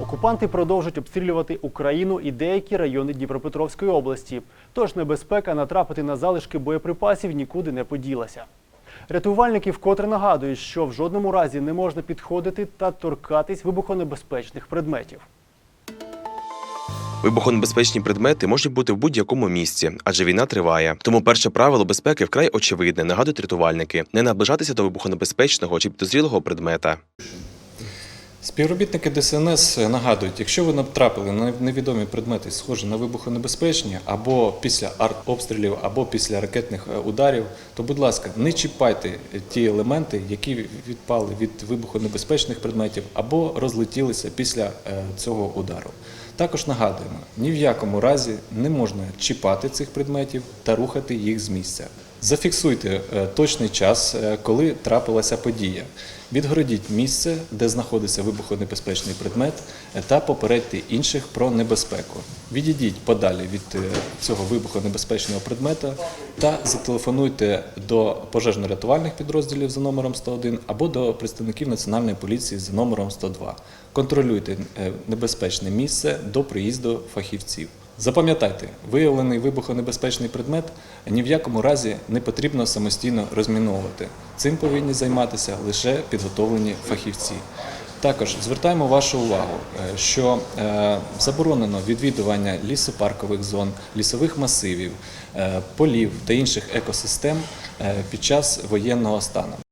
Окупанти продовжують обстрілювати Україну і деякі райони Дніпропетровської області. Тож небезпека натрапити на залишки боєприпасів нікуди не поділася. Рятувальники вкотре нагадують, що в жодному разі не можна підходити та торкатись вибухонебезпечних предметів. Вибухонебезпечні предмети можуть бути в будь-якому місці, адже війна триває. Тому перше правило безпеки вкрай очевидне, нагадують рятувальники: не наближатися до вибухонебезпечного чи підозрілого предмета. Співробітники ДСНС нагадують, якщо ви натрапили на невідомі предмети, схожі на вибухонебезпечні, або після артобстрілів, або після ракетних е, ударів, то, будь ласка, не чіпайте ті елементи, які відпали від вибухонебезпечних предметів, або розлетілися після е, цього удару. Також нагадуємо, ні в якому разі не можна чіпати цих предметів та рухати їх з місця. Зафіксуйте е, точний час, е, коли трапилася подія. Відгородіть місце, де знаходиться вибухонебезпечний предмет, е, та попередьте інших про небезпеку. Відійдіть подалі від цього вибухонебезпечного предмета та зателефонуйте до пожежно-рятувальних підрозділів за номером 101 або до представників Національної поліції за номером 102. Контролюйте небезпечне місце до приїзду фахівців. Запам'ятайте, виявлений вибухонебезпечний предмет ні в якому разі не потрібно самостійно розміновувати. Цим повинні займатися лише підготовлені фахівці. Також звертаємо вашу увагу, е, що е, заборонено відвідування лісопаркових зон, лісових масивів, е, полів та інших екосистем під час воєнного стану.